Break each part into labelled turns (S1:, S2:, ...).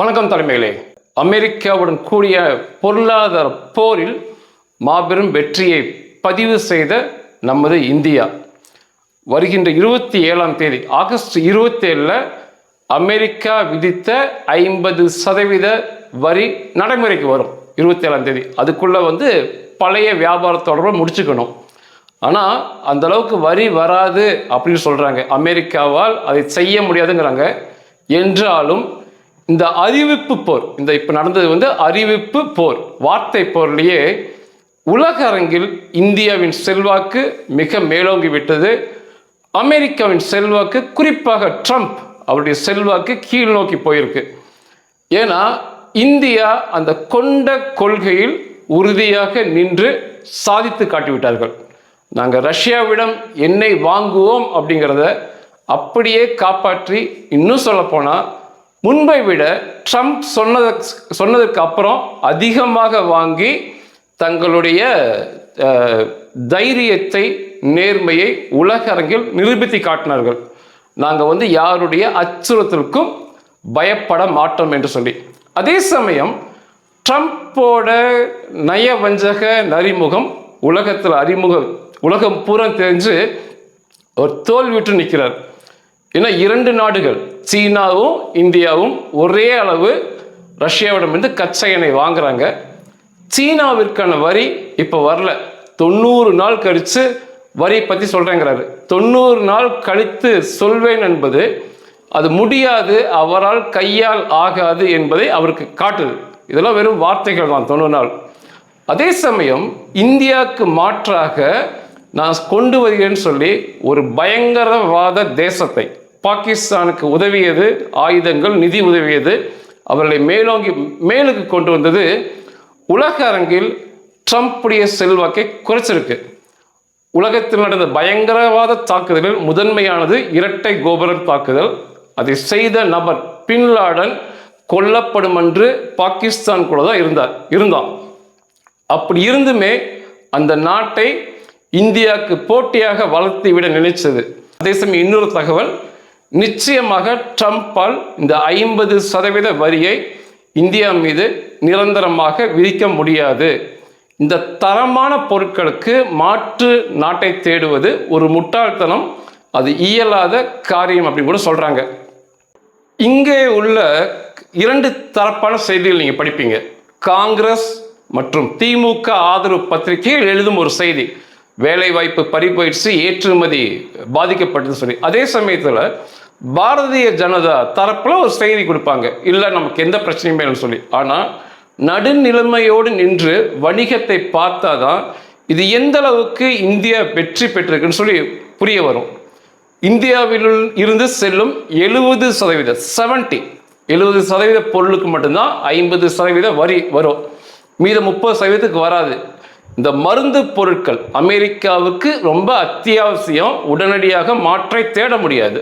S1: வணக்கம் தலைமைகளே. அமெரிக்காவுடன் கூடிய பொருளாதார போரில் மாபெரும் வெற்றியை பதிவு செய்த நமது இந்தியா. வருகின்ற இருபத்தி ஏழாம் தேதி ஆகஸ்ட் இருபத்தி ஏழில் அமெரிக்கா விதித்த ஐம்பது சதவீத வரி நடைமுறைக்கு வரும். இருபத்தி ஏழாம் தேதி. அதுக்குள்ளே வந்து பழைய வியாபாரத்தோட முடிச்சுக்கணும். ஆனால் அந்த அளவுக்கு வரி வராது அப்படின்னு சொல்கிறாங்க அமெரிக்காவால் அதை செய்ய முடியாதுங்கிறாங்க. என்றாலும் இந்த அறிவிப்பு போர் இந்த இப்போ நடந்தது வந்து அறிவிப்பு போர் வார்த்தை போர்லேயே உலக அரங்கில் இந்தியாவின் செல்வாக்கு மிக மேலோங்கி விட்டது அமெரிக்காவின் செல்வாக்கு குறிப்பாக ட்ரம்ப் அவருடைய செல்வாக்கு கீழ் நோக்கி போயிருக்கு. ஏன்னா இந்தியா அந்த கொண்ட கொள்கையில் உறுதியாக நின்று சாதித்து காட்டிவிட்டார்கள். நாங்கள் ரஷ்யாவிடம் எண்ணெய் வாங்குவோம் அப்படிங்கிறத அப்படியே காப்பாற்றி இன்னும் சொல்லப்போனால் முன்பை விட ட்ரம்ப் சொன்னது சொன்னதுக்கு அப்புறம் அதிகமாக வாங்கி தங்களுடைய தைரியத்தை நேர்மையை உலக அரங்கில் நிரூபித்து காட்டினார்கள். நாங்கள் வந்து யாருடைய அச்சுறுத்தலுக்கும் பயப்பட மாட்டோம் என்று சொல்லி. அதே சமயம் ட்ரம்ப்போட நயவஞ்சக நரிமுகம் உலகத்தில் அறிமுகம் உலகம் பூரா தெரிஞ்சு ஒரு தோல்விட்டு நிற்கிறார். ஏன்னா இரண்டு நாடுகள் சீனாவும் இந்தியாவும் ஒரே அளவு ரஷ்யாவிடமிருந்து கச்சா எண்ணெய் வாங்குறாங்க. சீனாவிற்கான வரி இப்போ வரல. தொண்ணூறு நாள் கழித்து வரி பற்றி சொல்கிறேங்கிறாரு தொண்ணூறு நாள் கழித்து சொல்வேன் என்பது அது முடியாது அவரால் கையால் ஆகாது என்பதை அவருக்கு காட்டுது. இதெல்லாம் வெறும் வார்த்தைகள் தான் தொண்ணூறு நாள். அதே சமயம் இந்தியாவுக்கு மாற்றாக நான் கொண்டு வருகிறேன்னு சொல்லி ஒரு பயங்கரவாத தேசத்தை பாகிஸ்தானுக்கு உதவியது ஆயுதங்கள் நிதி உதவியது. அவர்களை மேலோங்கி மேலுக்கு கொண்டு வந்தது உலக அரங்கில் ட்ரம்ப்புடைய செல்வாக்கை குறைச்சிருக்கு. உலகத்தில் நடந்த பயங்கரவாத தாக்குதலில் முதன்மையானது இரட்டை கோபுரம் தாக்குதல். அதை செய்த நபர் பின்லாடன் கொல்லப்படும் என்று பாகிஸ்தான் கூட தான் இருந்தார் இருந்தான். அப்படி இருந்துமே அந்த நாட்டை இந்தியாவுக்கு போட்டியாக வளர்த்து விட நினைச்சது. அதே சமயம் இன்னொரு தகவல் நிச்சயமாக ட்ரம்ப்பால் இந்த ஐம்பது சதவீத வரியை இந்தியா மீது நிரந்தரமாக விதிக்க முடியாது. இந்த தரமான பொருட்களுக்கு மாற்று நாட்டை தேடுவது ஒரு முட்டாள்தனம். அது இயலாத காரியம் அப்படின்னு கூட சொல்கிறாங்க இங்கே உள்ள இரண்டு தரப்பான செய்திகள் நீங்கள் படிப்பீங்க. காங்கிரஸ் மற்றும் திமுக ஆதரவு பத்திரிகையில் எழுதும் ஒரு செய்தி. வேலைவாய்ப்பு பறிபோயிடுச்சு ஏற்றுமதி பாதிக்கப்பட்டது சொல்லி. அதே சமயத்தில் பாரதிய ஜனதா தரப்பில் ஒரு செய்தி கொடுப்பாங்க. இல்லை நமக்கு எந்த பிரச்சனையுமே இல்லைன்னு சொல்லி. ஆனால் நடுநிலைமையோடு நின்று வணிகத்தை பார்த்தாதான் இது எந்த அளவுக்கு இந்தியா வெற்றி பெற்றிருக்குன்னு சொல்லி புரிய வரும். இந்தியாவில் இருந்து செல்லும் எழுபது சதவீத செவன்டி எழுபது சதவீத பொருளுக்கு மட்டும்தான் ஐம்பது சதவீத வரி வரும். மீத முப்பது சதவீதத்துக்கு வராது. இந்த மருந்து பொருட்கள் அமெரிக்காவுக்கு ரொம்ப அத்தியாவசியம். உடனடியாக மாற்றை தேட முடியாது.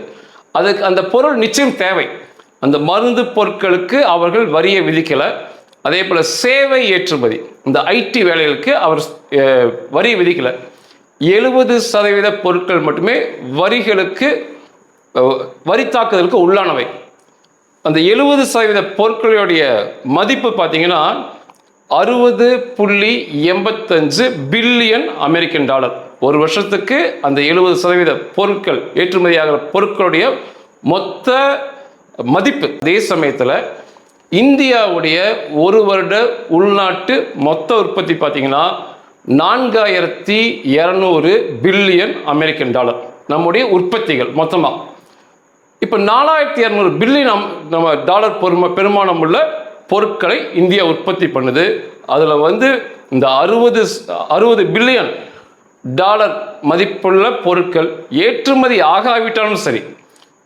S1: அதுக்கு அந்த பொருள் நிச்சயம் தேவை. அந்த மருந்து பொருட்களுக்கு அவர்கள் வரியை விதிக்கலை. அதே போல் சேவை ஏற்றுமதி இந்த ஐடி வேலைகளுக்கு அவர் வரியை வரி விதிக்கலை. எழுபது சதவீத பொருட்கள் மட்டுமே வரிகளுக்கு வரி தாக்குதலுக்கு உள்ளானவை. அந்த எழுபது சதவீத பொருட்களுடைய மதிப்பு பார்த்தீங்கன்னா அறுபது புள்ளி எண்பத்தஞ்சு பில்லியன் அமெரிக்கன் டாலர். ஒரு வருஷத்துக்கு அந்த எழுபது சதவீத பொருட்கள் ஏற்றுமதியாகிற பொருட்களுடைய மொத்த மதிப்பு. அதே சமயத்தில் இந்தியாவுடைய ஒரு வருட உள்நாட்டு மொத்த உற்பத்தி பார்த்தீங்கன்னா நான்காயிரத்தி இரநூறு பில்லியன் அமெரிக்கன் டாலர். நம்முடைய உற்பத்திகள் மொத்தமாக இப்போ நாலாயிரத்தி இரநூறு பில்லியன் நம்ம டாலர் பெரும பெருமானம் உள்ள பொருட்களை இந்தியா உற்பத்தி பண்ணுது. அதில் வந்து இந்த அறுபது அறுபது பில்லியன் டாலர் மதிப்புள்ள பொருட்கள் ஏற்றுமதி ஆகாவிட்டாலும் சரி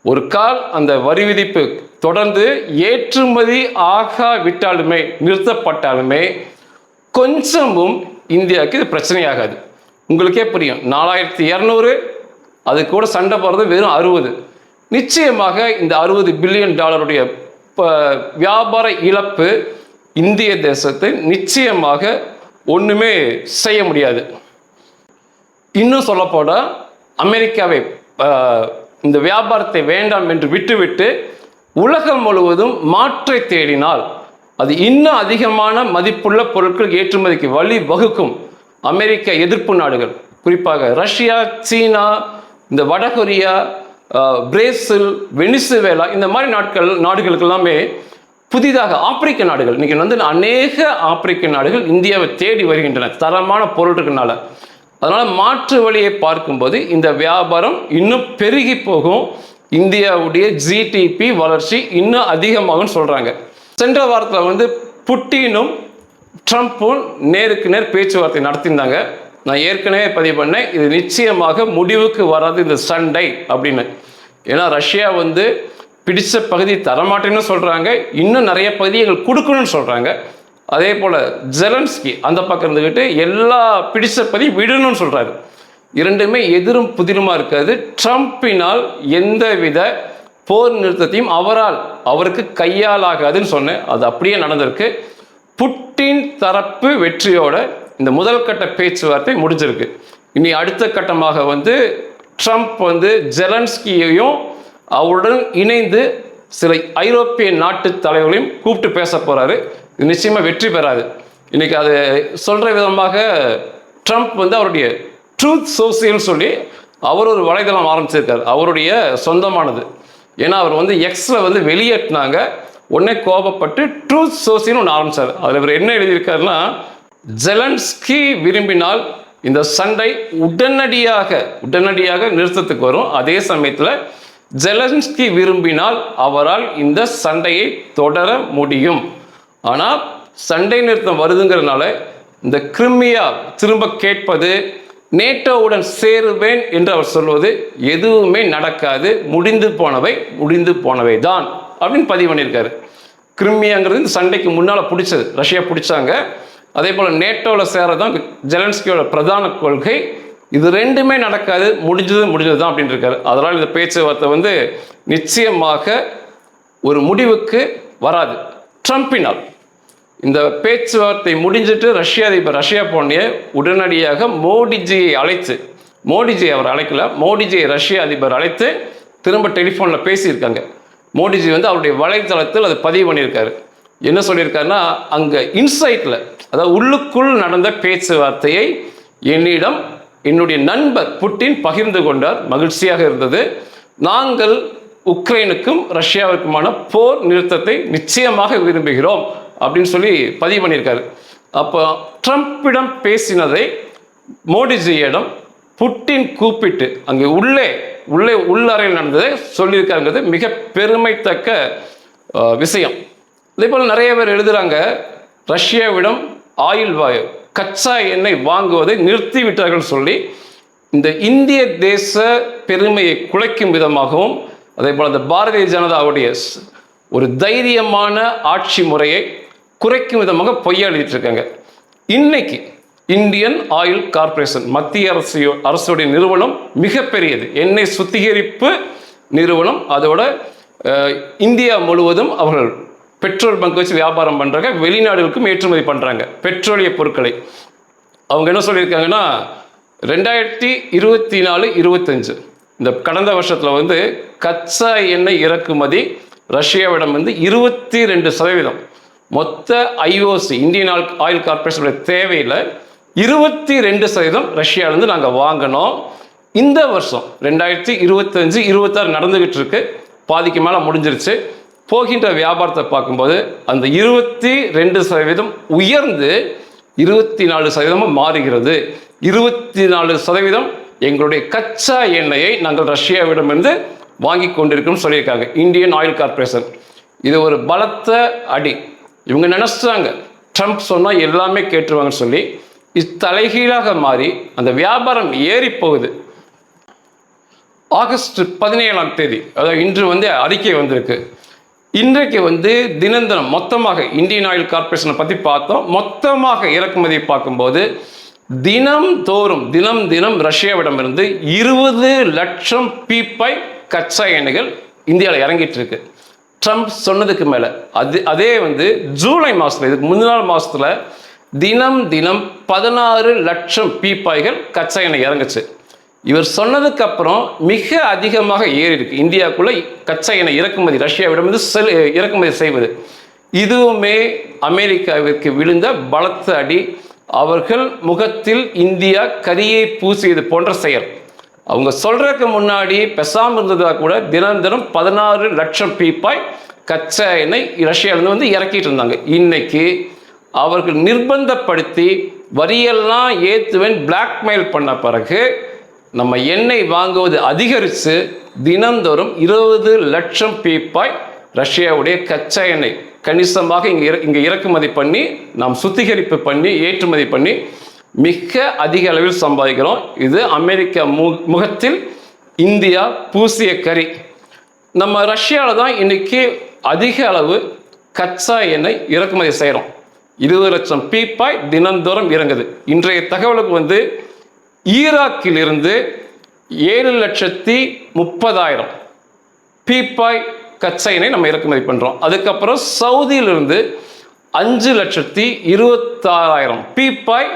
S1: ஒரு கால் அந்த வரி விதிப்பு தொடர்ந்து ஏற்றுமதி ஆகாவிட்டாலுமே நிறுத்தப்பட்டாலுமே கொஞ்சமும் இந்தியாவுக்கு இது பிரச்சனையாகாது. உங்களுக்கே புரியும் நாலாயிரத்தி இரநூறு அது கூட சண்டை போடுறது வெறும் அறுபது. நிச்சயமாக இந்த அறுபது பில்லியன் டாலருடைய ப- வியாபார இழப்பு இந்திய தேசத்தை நிச்சயமாக ஒன்றுமே செய்ய முடியாது. இன்னும் சொல்லப்போனால் அமெரிக்காவை இந்த வியாபாரத்தை வேண்டாம் என்று விட்டுவிட்டு உலகம் முழுவதும் மாற்றை தேடினால் அது இன்னும் அதிகமான மதிப்புள்ள பொருட்கள் ஏற்றுமதிக்கு வழி வகுக்கும் அமெரிக்க எதிர்ப்பு நாடுகள். குறிப்பாக ரஷ்யா சீனா இந்த வடகொரியா பிரேசில் வெனிசுவேலா இந்த மாதிரி நாட்கள் நாடுகளுக்கு எல்லாமே புதிதாக ஆப்பிரிக்க நாடுகள். இன்னைக்கு வந்து அநேக ஆப்பிரிக்க நாடுகள் இந்தியாவை தேடி வருகின்றன. தரமான பொருள் அதனால் மாற்று வழியை பார்க்கும்போது இந்த வியாபாரம் இன்னும் பெருகி போகும். இந்தியாவுடைய ஜிடிபி வளர்ச்சி இன்னும் அதிகமாகும்னு சொல்கிறாங்க சென்ற வாரத்தில் வந்து புட்டினும் ட்ரம்ப்பும் நேருக்கு நேர் பேச்சுவார்த்தை நடத்தியிருந்தாங்க. நான் ஏற்கனவே பதிவு பண்ணேன். இது நிச்சயமாக முடிவுக்கு வராது இந்த சண்டை அப்படின்னு. ஏன்னா ரஷ்யா வந்து பிடித்த பகுதி தரமாட்டேன்னு சொல்கிறாங்க இன்னும் நிறைய பகுதி எங்களுக்கு கொடுக்கணும்னு சொல்கிறாங்க அதே போல் ஜெலன்ஸ்கி அந்த பக்கம் இருந்துக்கிட்டு எல்லா பிடிச்ச விடணும்னு சொல்கிறாரு இரண்டுமே எதிரும் புதிருமா இருக்காது. ட்ரம்ப்பினால் எந்தவித போர் நிறுத்தத்தையும் அவரால் அவருக்கு கையாலாகாதுன்னு சொன்னேன். அது அப்படியே நடந்திருக்கு. புட்டின் தரப்பு வெற்றியோட இந்த முதல் கட்ட பேச்சுவார்த்தை முடிஞ்சிருக்கு. இனி அடுத்த கட்டமாக வந்து ட்ரம்ப் வந்து ஜெலன்ஸ்கியையும் அவருடன் இணைந்து சில ஐரோப்பிய நாட்டு தலைவர்களையும் கூப்பிட்டு பேச போகிறாரு நிச்சயமாக வெற்றி பெறாது. இன்னைக்கு அது சொல்கிற விதமாக ட்ரம்ப் வந்து அவருடைய ட்ரூத் சோசியல்னு சொல்லி அவர் ஒரு வலைதளம் ஆரம்பிச்சிருக்கார். அவருடைய சொந்தமானது. ஏன்னா அவர் வந்து எக்ஸில் வந்து வெளியேற்றினாங்க. உடனே கோபப்பட்டு ட்ரூத் சோசியல் ஒன்று ஆரம்பித்தார் அதில் இவர் என்ன எழுதியிருக்காருன்னா ஜெலன்ஸ்கி விரும்பினால் இந்த சண்டை உடனடியாக உடனடியாக நிறுத்தத்துக்கு வரும். அதே சமயத்தில் ஜெலன்ஸ்கி விரும்பினால் அவரால் இந்த சண்டையை தொடர முடியும். ஆனால் சண்டை நிறுத்தம் வருதுங்கிறதுனால இந்த கிரிமியா திரும்ப கேட்பது நேட்டோவுடன் சேருவேன் என்று அவர் சொல்வது எதுவுமே நடக்காது முடிந்து போனவை முடிந்து போனவை தான் அப்படின்னு பதிவு பண்ணியிருக்காரு. கிரிமியாங்கிறது இந்த சண்டைக்கு முன்னால் பிடிச்சது ரஷ்யா பிடிச்சாங்க. அதே போல் நேட்டோவில் சேரதான் ஜெலன்ஸ்கியோட பிரதான கொள்கை. இது ரெண்டுமே நடக்காது முடிஞ்சது முடிஞ்சது தான் அப்படின்னு இருக்காரு. அதனால் இந்த பேச்சுவார்த்தை வந்து நிச்சயமாக ஒரு முடிவுக்கு வராது. ட்ரம்பினால். இந்த பேச்சுவார்த்தை முடிஞ்சிட்டு ரஷ்யா அதிபர் ரஷ்யா போனிய உடனடியாக மோடிஜியை அழைத்து மோடிஜி அவர் அழைக்கல மோடிஜியை ரஷ்ய அதிபர் அழைத்து திரும்ப டெலிஃபோனில் பேசியிருக்காங்க. மோடிஜி வந்து அவருடைய வலைத்தளத்தில் அதை பதிவு பண்ணியிருக்காரு. என்ன சொல்லியிருக்காருன்னா அங்கே இன்சைட்டில் அதாவது உள்ளுக்குள் நடந்த பேச்சுவார்த்தையை என்னிடம் என்னுடைய நண்பர் புட்டின் பகிர்ந்து கொண்டார். மகிழ்ச்சியாக இருந்தது. நாங்கள் உக்ரைனுக்கும் ரஷ்யாவுக்குமான போர் நிறுத்தத்தை நிச்சயமாக விரும்புகிறோம் அப்படின்னு சொல்லி பதிவு பண்ணியிருக்காரு. அப்போ ட்ரம்ப்பிடம் பேசினதை மோடிஜியிடம் புட்டின் கூப்பிட்டு அங்கே உள்ளே உள்ளே உள்ளறையில் நடந்ததை சொல்லியிருக்காங்கிறது மிக பெருமைத்தக்க விஷயம். அதே போல் நிறைய பேர் எழுதுகிறாங்க ரஷ்யாவிடம் ஆயில் வாயு கச்சா எண்ணெய் வாங்குவதை நிறுத்திவிட்டார்கள் சொல்லி இந்த இந்திய தேச பெருமையை குலைக்கும் விதமாகவும் அதே போல் அந்த பாரதிய ஜனதாவுடைய ஒரு தைரியமான ஆட்சி முறையை குறைக்கும் விதமாக பொய்யா இருக்காங்க. இன்னைக்கு இந்தியன் ஆயில் கார்ப்பரேஷன் மத்திய அரசு அரசுடைய நிறுவனம் மிகப்பெரியது. எண்ணெய் சுத்திகரிப்பு நிறுவனம் அதோட இந்தியா முழுவதும் அவர்கள் பெட்ரோல் பங்க் வச்சு வியாபாரம் பண்ணுறாங்க வெளிநாடுகளுக்கும் ஏற்றுமதி பண்ணுறாங்க பெட்ரோலிய பொருட்களை. அவங்க என்ன சொல்லியிருக்காங்கன்னா ரெண்டாயிரத்தி இருபத்தி நாலு இருபத்தஞ்சு. இந்த கடந்த வருஷத்தில் வந்து கச்சா எண்ணெய் இறக்குமதி ரஷ்யாவிடம் வந்து இருபத்தி ரெண்டு சதவீதம். மொத்த ஐஓசி இந்தியன் ஆயில் ஆயில் கார்பரேஷனுடைய தேவையில் இருபத்தி ரெண்டு சதவீதம் ரஷ்யாவிலேருந்து நாங்கள் வாங்கினோம். இந்த வருஷம் ரெண்டாயிரத்தி இருபத்தஞ்சு இருபத்தாறு நடந்துக்கிட்டு இருக்கு. பாதிக்கு மேலே முடிஞ்சிருச்சு. போகின்ற வியாபாரத்தை பார்க்கும்போது அந்த இருபத்தி ரெண்டு சதவீதம் உயர்ந்து இருபத்தி நாலு சதவீதமும் மாறுகிறது. இருபத்தி நாலு சதவீதம் எங்களுடைய கச்சா எண்ணெயை நாங்கள் ரஷ்யாவிடமிருந்து வாங்கி கொண்டிருக்கோம்னு சொல்லியிருக்காங்க. Indian oil corporation. இது ஒரு பலத்த அடி. இவங்க நினைச்சாங்க ட்ரம்ப் சொன்னால் எல்லாமே கேட்டுருவாங்கன்னு சொல்லி இத்தலைகீழாக மாறி அந்த வியாபாரம் ஏறி போகுது. ஆகஸ்ட் பதினேழாம் தேதி அதாவது இன்று வந்து அறிக்கை வந்திருக்கு. இன்றைக்கு வந்து தினந்தினம் மொத்தமாக இந்தியன் ஆயில் கார்ப்பரேஷனை பற்றி பார்த்தோம். மொத்தமாக இறக்குமதி பார்க்கும்போது தினம் தோறும் தினம் தினம் ரஷ்யாவிடமிருந்து இருபது லட்சம் பீப்பை கச்சா எண்ணெய்கள் இந்தியாவில் இறங்கிட்டு இருக்கு. ட்ரம்ப் சொன்னதுக்கு மேலே அது அதே வந்து ஜூலை மாதத்தில் இதுக்கு முந்தின மாதத்தில் தினம் தினம் பதினாறு லட்சம் பீப்பாய்கள் கச்சா எண்ணெய் இறங்குச்சு. இவர் சொன்னதுக்கு அப்புறம் மிக அதிகமாக ஏறி இருக்கு இந்தியாவுக்குள்ள கச்சா எண்ணெய் இறக்குமதி ரஷ்யாவிடமிருந்து செல் இறக்குமதி செய்வது. இதுவுமே அமெரிக்காவிற்கு விழுந்த பலத்த அடி. அவர்கள் முகத்தில் இந்தியா கரியை பூசியது போன்ற செயல். அவங்க சொல்றதுக்கு முன்னாடி பெசாமல் இருந்ததா கூட தினம் தினம் பதினாறு லட்சம் பீப்பாய் கச்சா எண்ணெய் ரஷ்யாவிலிருந்து வந்து இறக்கிட்டு இருந்தாங்க. இன்னைக்கு அவர்கள் நிர்பந்தப்படுத்தி வரியெல்லாம் ஏற்றுவேன் பிளாக்மெயில் பண்ண பிறகு நம்ம எண்ணெய் வாங்குவது அதிகரித்து தினந்தோறும் இருபது லட்சம் பீப்பாய் ரஷ்யாவுடைய கச்சா எண்ணெய் கணிசமாக இங்கே இற இங்கே இறக்குமதி பண்ணி நாம் சுத்திகரிப்பு பண்ணி ஏற்றுமதி பண்ணி மிக அதிக அளவில் சம்பாதிக்கிறோம். இது அமெரிக்கா மு முகத்தில் இந்தியா பூசிய கறி. நம்ம ரஷ்யாவில் தான் இன்றைக்கி அதிக அளவு கச்சா எண்ணெய் இறக்குமதி செய்கிறோம் இருபது லட்சம் பீப்பாய் தினந்தோறும் இறங்குது. இன்றைய தகவலுக்கு வந்து ஈராக்கிலிருந்து ஏழு லட்சத்தி முப்பதாயிரம் பீப்பாய் கச்சைனை நம்ம இறக்குமதி பண்ணுறோம் அதுக்கப்புறம் சவுதியிலிருந்து அஞ்சு லட்சத்தி இருபத்தாறாயிரம் பீப்பாய்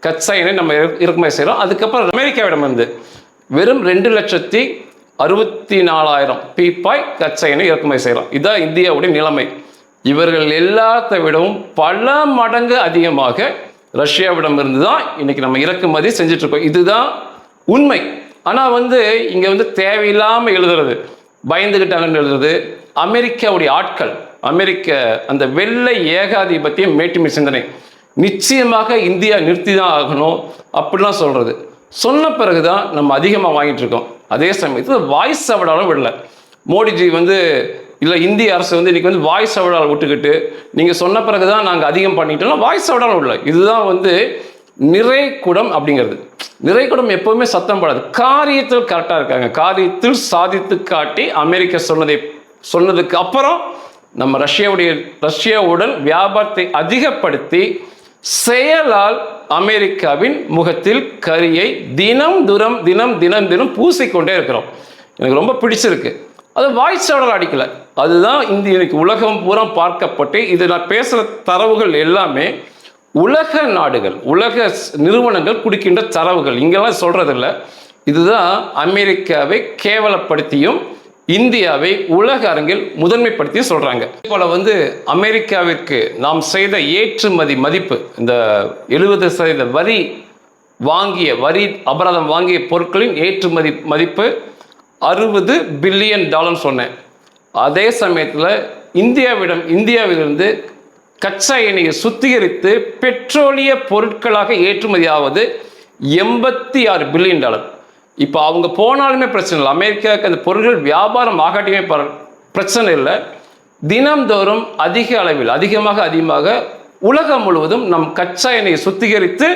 S1: கச்சைனை நம்ம இறக்குமதி செய்கிறோம் அதுக்கப்புறம் அமெரிக்காவிடமிருந்து வெறும் ரெண்டு லட்சத்தி அறுபத்தி நாலாயிரம் பீப்பாய் கச்சையினை இறக்குமதி செய்கிறோம் இதுதான் இந்தியாவுடைய நிலைமை. இவர்கள் எல்லாத்தை விடவும் பல மடங்கு அதிகமாக ரஷ்யாவிடம் இருந்து தான் இன்னைக்கு நம்ம இறக்குமதி செஞ்சுட்டு இருக்கோம் இதுதான் உண்மை. ஆனால் வந்து இங்கே வந்து தேவையில்லாமல் எழுதுறது பயந்துக்கிட்டாங்கன்னு எழுதுறது அமெரிக்காவுடைய ஆட்கள் அமெரிக்க அந்த வெள்ளை ஏகாதிபத்திய மேட்டுமை சிந்தனை. நிச்சயமாக இந்தியா நிறுத்தி தான் ஆகணும் அப்படிலாம் சொல்கிறது சொன்ன பிறகு தான் நம்ம அதிகமாக வாங்கிட்டு இருக்கோம் அதே சமயத்தில் வாய்ஸ் அவடாலும் விடல. மோடிஜி வந்து இல்லை இந்திய அரசு வந்து இன்றைக்கி வந்து வாய்ஸ் அவடால் விட்டுக்கிட்டு நீங்கள் சொன்ன பிறகு தான் நாங்கள் அதிகம் பண்ணிட்டோம்னா வாய்ஸ் அவடால் விடல இதுதான் வந்து நிறை குடம் அப்படிங்கிறது. நிறை குடம் எப்பவுமே சத்தம் படாது. காரியத்தில் கரெக்டாக இருக்காங்க. காரியத்தில் சாதித்து காட்டி அமெரிக்கா சொன்னதை சொன்னதுக்கு அப்புறம் நம்ம ரஷ்யாவுடைய ரஷ்யாவுடன் வியாபாரத்தை அதிகப்படுத்தி செயலால் அமெரிக்காவின் முகத்தில் கரியை தினம் துரம் தினம் தினம் தினம் பூசிக்கொண்டே இருக்கிறோம். எனக்கு ரொம்ப பிடிச்சிருக்கு. அது வாய்ஸ் ஆர்டர் அடிக்கலை. அதுதான் இந்திய இன்னைக்கு உலகம் பூரா பார்க்கப்பட்டு இது நான் பேசுகிற தரவுகள் எல்லாமே உலக நாடுகள் உலக நிறுவனங்கள் குடிக்கின்ற தரவுகள். இங்கெல்லாம் சொல்கிறதில்ல இதுதான் அமெரிக்காவை கேவலப்படுத்தியும் இந்தியாவை உலக அரங்கில் முதன்மைப்படுத்தியும் சொல்கிறாங்க போல வந்து அமெரிக்காவிற்கு நாம் செய்த ஏற்றுமதி மதிப்பு இந்த எழுபது சதவீத வரி வாங்கிய வரி அபராதம் வாங்கிய பொருட்களின் ஏற்றுமதி மதிப்பு அறுபது பில்லியன் டாலர் சொன்னேன். அதே சமயத்தில் இந்தியாவிடம் இந்தியாவிலிருந்து கச்சா எண்ணெயை சுத்திகரித்து பெட்ரோலிய பொருட்களாக ஏற்றுமதி ஆவது எண்பத்தி ஆறு பில்லியன் டாலர். இப்போ அவங்க போனாலுமே பிரச்சனை இல்லை. அமெரிக்காவுக்கு அந்த பொருட்கள் வியாபாரம் ஆகாட்டியுமே பர- பிரச்சனை இல்லை. தினம்தோறும் அதிக அளவில் அதிகமாக அதிகமாக உலகம் முழுவதும் நம் கச்சா எண்ணெயை சுத்திகரித்து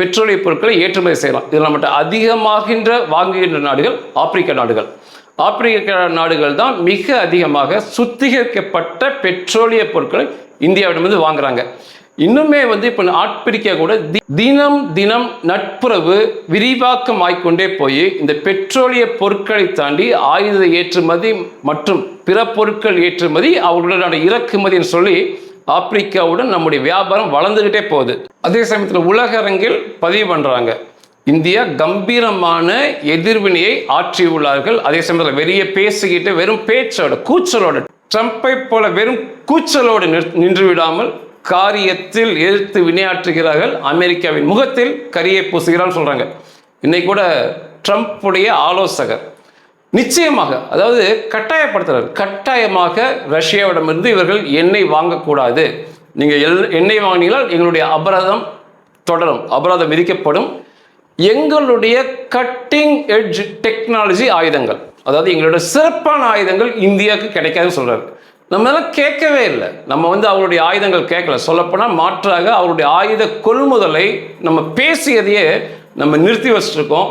S1: பெட்ரோலிய பொருட்களை ஏற்றுமதி செய்யலாம். இதில் மட்டும் அதிகமாகின்ற வாங்குகின்ற நாடுகள் ஆப்பிரிக்க நாடுகள். ஆப்பிரிக்க நாடுகள் தான் மிக அதிகமாக சுத்திகரிக்கப்பட்ட பெட்ரோலிய பொருட்களை இந்தியாவிடமிருந்து வாங்குறாங்க. இன்னுமே வந்து இப்போ ஆப்பிரிக்கா கூட தினம் தினம் நட்புறவு விரிவாக்கம் ஆய்க்கொண்டே போய் இந்த பெட்ரோலிய பொருட்களை தாண்டி ஆயுத ஏற்றுமதி மற்றும் பிற பொருட்கள் ஏற்றுமதி அவர்களுடைய இறக்குமதின்னு சொல்லி ஆப்பிரிக்காவுடன் நம்முடைய வியாபாரம் வளர்ந்துக்கிட்டே போகுது. அதே சமயத்தில் உலக அரங்கில் பதிவு பண்ணுறாங்க இந்தியா கம்பீரமான எதிர்வினையை ஆற்றியுள்ளார்கள் அதே சமயத்தில் வெளியே பேசிக்கிட்டு வெறும் பேச்சோட கூச்சலோட ட்ரம்ப்பை போல வெறும் கூச்சலோடு நின்று விடாமல் காரியத்தில் எதிர்த்து வினையாற்றுகிறார்கள். அமெரிக்காவின் முகத்தில் கரியை பூசுகிறான்னு சொல்கிறாங்க இன்னைக்கு கூட ட்ரம்ப்புடைய ஆலோசகர் நிச்சயமாக அதாவது கட்டாயப்படுத்துறாரு. கட்டாயமாக ரஷ்யாவிடமிருந்து இவர்கள் எண்ணெய் வாங்கக்கூடாது. நீங்கள் எல் எண்ணெய் வாங்கினீங்களால் எங்களுடைய அபராதம் தொடரும். அபராதம் விதிக்கப்படும். எங்களுடைய கட்டிங் எட்ஜ் டெக்னாலஜி ஆயுதங்கள் அதாவது எங்களுடைய சிறப்பான ஆயுதங்கள் இந்தியாவுக்கு கிடைக்காதுன்னு சொல்கிறாரு நம்ம எல்லாம் கேட்கவே இல்லை. நம்ம வந்து அவருடைய ஆயுதங்கள் கேட்கல. சொல்லப்போனால் மாற்றாக அவருடைய ஆயுத கொள்முதலை நம்ம பேசியதையே நம்ம நிறுத்தி வச்சுருக்கோம்.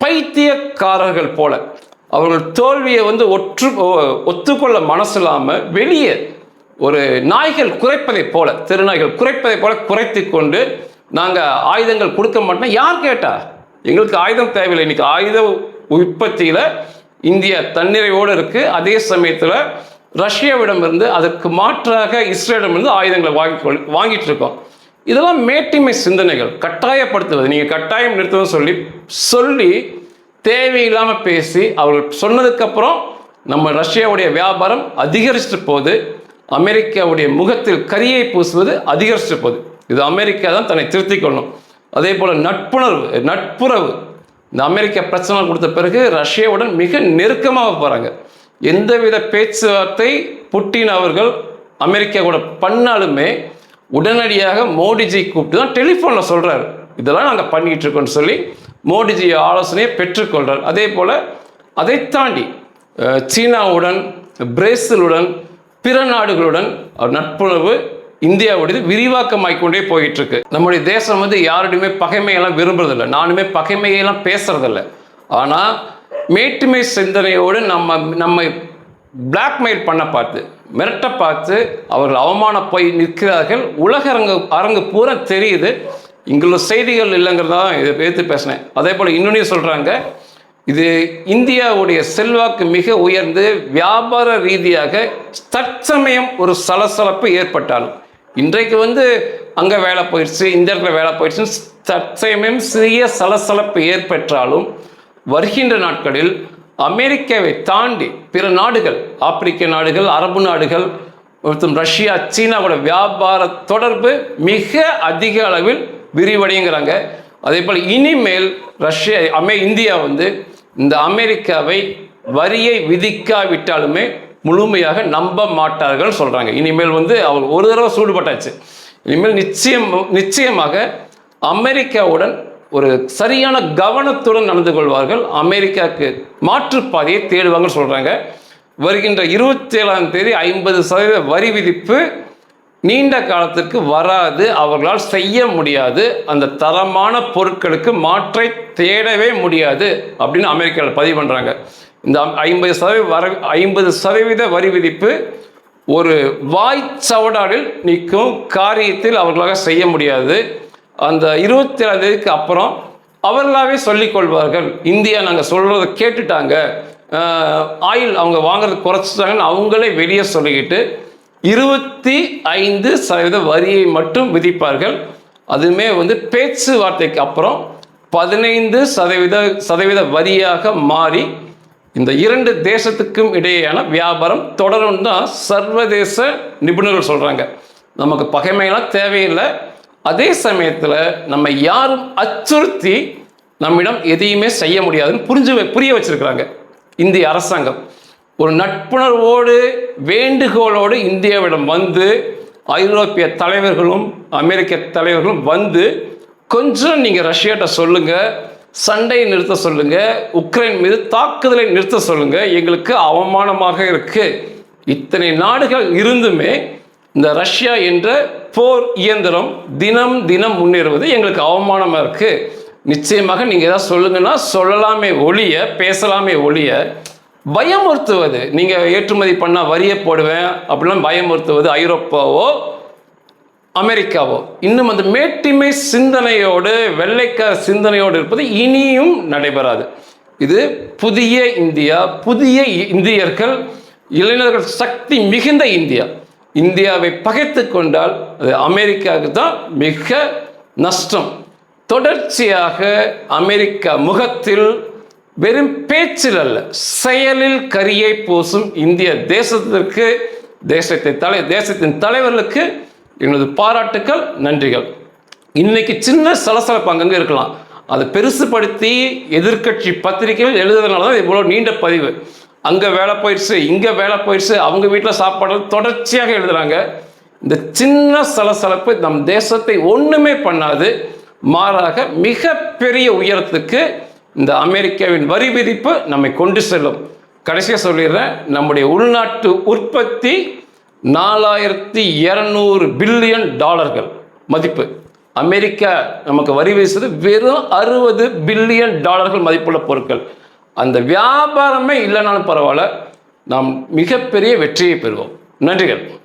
S1: பைத்தியக்காரர்கள் போல. அவர்கள் தோல்வியை வந்து ஒற்று ஒத்துக்கொள்ள மனசு இல்லாமல் வெளியே ஒரு நாய்கள் குறைப்பதைப் போல திருநாய்கள் குறைப்பதைப் போல குறைத்து கொண்டு நாங்கள் ஆயுதங்கள் கொடுக்க மாட்டோம். யார் கேட்டா? எங்களுக்கு ஆயுதம் தேவையில்லை. இன்னைக்கு ஆயுத உற்பத்தியில் இந்தியா தன்னிறைவோடு இருக்கு. அதே சமயத்தில் ரஷ்யாவிடமிருந்து அதற்கு மாற்றாக இஸ்ரேலிடமிருந்து ஆயுதங்களை வாங்கி கொள்- வாங்கிட்டு இருக்கோம். இதெல்லாம் மேட்டிமை சிந்தனைகள். கட்டாயப்படுத்துவது. நீங்கள் கட்டாயம் நிறுத்துவது சொல்லி சொல்லி தேவையில்லாமல் பேசி அவர்கள் சொன்னதுக்கப்புறம் நம்ம ரஷ்யாவுடைய வியாபாரம் அதிகரிச்சுட்டு போகுது. அமெரிக்காவுடைய முகத்தில் கரியை பூசுவது அதிகரிச்சுட்டு போகுது. இது அமெரிக்கா தான் தன்னை திருத்திக் கொள்ளணும் அதே போல் நட்புணர்வு நட்புறவு. இந்த அமெரிக்கா பிரச்சனை கொடுத்த பிறகு ரஷ்யாவுடன் மிக நெருக்கமாக போகிறாங்க எந்தவித பேச்சுவார்த்தை புட்டின் அவர்கள் அமெரிக்கா கூட பண்ணாலுமே உடனடியாக மோடிஜி கூப்பிட்டு தான் டெலிஃபோனில் சொல்கிறாரு இதெல்லாம் நாங்கள் பண்ணிகிட்டு இருக்கோம்னு சொல்லி மோடிஜி ஆலோசனையை பெற்றுக்கொள்கிறார் அதே போல் அதை தாண்டி சீனாவுடன் பிரேசிலுடன் பிற நாடுகளுடன் நட்புணர்வு இந்தியாவுடையது விரிவாக்கமாகிக் கொண்டே போயிட்டு இருக்கு நம்முடைய தேசம் வந்து யாருடையுமே பகைமையெல்லாம் விரும்புறதில்ல. நானுமே பகைமையெல்லாம் பேசுறதில்ல. ஆனால் மேட்டுமை சிந்தனையோடு நம்ம நம்மை பிளாக்மெயில் பண்ண பார்த்து மிரட்ட பார்த்து அவர்கள் அவமான போய் நிற்கிறார்கள். உலக அரங்கு அரங்கு பூரா தெரியுது. இங்குள்ள செய்திகள் இல்லைங்கிறதா இதை எடுத்து பேசினேன். அதே போல் இன்னொன்னே சொல்கிறாங்க இது இந்தியாவுடைய செல்வாக்கு மிக உயர்ந்து வியாபார ரீதியாக தற்சமயம் ஒரு சலசலப்பு ஏற்பட்டாலும் இன்றைக்கு வந்து அங்கே வேலை போயிடுச்சு இந்த இடத்துல வேலை போயிடுச்சுன்னு தற்சமயம் சிறிய சலசலப்பு ஏற்பட்டாலும் வருகின்ற நாட்களில் அமெரிக்காவை தாண்டி பிற நாடுகள் ஆப்பிரிக்க நாடுகள் அரபு நாடுகள் மற்றும் ரஷ்யா சீனாவோட வியாபார தொடர்பு மிக அதிக அளவில் விரிவடைங்கிறாங்க அதே போல் இனிமேல் ரஷ்யா அமே இந்தியா வந்து இந்த அமெரிக்காவை வரியை விதிக்காவிட்டாலுமே முழுமையாக நம்ப மாட்டார்கள் சொல்கிறாங்க இனிமேல் வந்து அவர் ஒரு தடவை சூடுபட்டாச்சு. இனிமேல் நிச்சயம் நிச்சயமாக அமெரிக்காவுடன் ஒரு சரியான கவனத்துடன் நடந்து கொள்வார்கள். அமெரிக்காவுக்கு மாற்றுப்பாதையை தேடுவாங்கன்னு சொல்கிறாங்க வருகின்ற இருபத்தி ஏழாம் தேதி ஐம்பது சதவீத வரி விதிப்பு நீண்ட காலத்திற்கு வராது அவர்களால் செய்ய முடியாது அந்த தரமான பொருட்களுக்கு மாற்றை தேடவே முடியாது அப்படின்னு அமெரிக்காவில் பதிவு பண்ணுறாங்க இந்த ஐம்பது சதவீத வர ஐம்பது சதவீத வரி விதிப்பு ஒரு வாய்ச்சவடாலில் நிற்கும் காரியத்தில் அவர்களாக செய்ய முடியாது. அந்த இருபத்தி ஏழாம் தேதிக்கு அப்புறம் அவர்களாகவே சொல்லிக் கொள்வார்கள். இந்தியா நாங்கள் சொல்கிறத கேட்டுட்டாங்க. ஆயில் அவங்க வாங்குறது குறைச்சிட்டாங்கன்னு அவங்களே வெளியே சொல்லிக்கிட்டு இருபத்தி ஐந்து சதவீத வரியை மட்டும் விதிப்பார்கள். அதுவுமே வந்து பேச்சுவார்த்தைக்கு அப்புறம் பதினைந்து சதவீத சதவீத வரியாக மாறி இந்த இரண்டு தேசத்துக்கும் இடையேயான வியாபாரம் தொடரும் தான் சர்வதேச நிபுணர்கள் சொல்கிறாங்க நமக்கு பகைமையெல்லாம் தேவையில்லை. அதே சமயத்தில் நம்ம யாரும் அச்சுறுத்தி நம்மிடம் எதையுமே செய்ய முடியாதுன்னு புரிஞ்சு புரிய வச்சிருக்கிறாங்க இந்திய அரசாங்கம். ஒரு நட்புணர்வோடு வேண்டுகோளோடு இந்தியாவிடம் வந்து ஐரோப்பிய தலைவர்களும் அமெரிக்க தலைவர்களும் வந்து கொஞ்சம் நீங்கள் ரஷ்யாட்ட சொல்லுங்கள் சண்டையை நிறுத்த சொல்லுங்கள் உக்ரைன் மீது தாக்குதலை நிறுத்த சொல்லுங்கள் எங்களுக்கு அவமானமாக இருக்குது இத்தனை நாடுகள் இருந்துமே இந்த ரஷ்யா என்ற போர் இயந்திரம் தினம் தினம் முன்னேறுவது எங்களுக்கு அவமானமாக இருக்குது நிச்சயமாக நீங்கள் ஏதாவது சொல்லுங்கன்னா சொல்லலாமே ஒழிய பேசலாமே ஒழிய பயமுறுத்துவது. நீங்கள் ஏற்றுமதி பண்ணால் வரியை போடுவேன் அப்படிலாம் பயமுறுத்துவது ஐரோப்பாவோ அமெரிக்காவோ. இன்னும் அந்த மேட்டிமை சிந்தனையோடு வெள்ளைக்கார சிந்தனையோடு இருப்பது இனியும் நடைபெறாது. இது புதிய இந்தியா புதிய இ- இந்தியர்கள் இளைஞர்கள் சக்தி மிகுந்த இந்தியா. இந்தியாவை பகைத்து கொண்டால் அது அமெரிக்காவுக்கு தான் மிக நஷ்டம். தொடர்ச்சியாக அமெரிக்கா முகத்தில் வெறும் பேச்சில் அல்ல செயலில் கரியை பூசும் இந்திய தேசத்திற்கு தேசத்தை தலை தேசத்தின் தலைவர்களுக்கு எனது பாராட்டுக்கள் நன்றிகள். இன்னைக்கு சின்ன சலசலப்பு அங்கங்கே இருக்கலாம். அதை பெருசுப்படுத்தி எதிர்க்கட்சி பத்திரிகைகள் எழுதுறதுனால தான் இவ்வளோ நீண்ட பதிவு. அங்கே வேலை போயிடுச்சு இங்கே வேலை போயிடுச்சு அவங்க வீட்டில் சாப்பாடு தொடர்ச்சியாக எழுதுகிறாங்க இந்த சின்ன சலசலப்பு நம் தேசத்தை ஒன்றுமே பண்ணாது மாறாக மிகப்பெரிய உயரத்துக்கு இந்த அமெரிக்காவின் வரி விதிப்பு நம்மை கொண்டு செல்லும். கடைசியாக சொல்லிடுறேன் நம்முடைய உள்நாட்டு உற்பத்தி நாலாயிரத்தி இரநூறு பில்லியன் டாலர்கள் மதிப்பு. அமெரிக்கா நமக்கு வரி வீசுது வெறும் அறுபது பில்லியன் டாலர்கள் மதிப்புள்ள பொருட்கள். அந்த வியாபாரமே இல்லைனாலும் பரவாயில்ல நாம் மிகப்பெரிய வெற்றியை பெறுவோம். நன்றிகள்.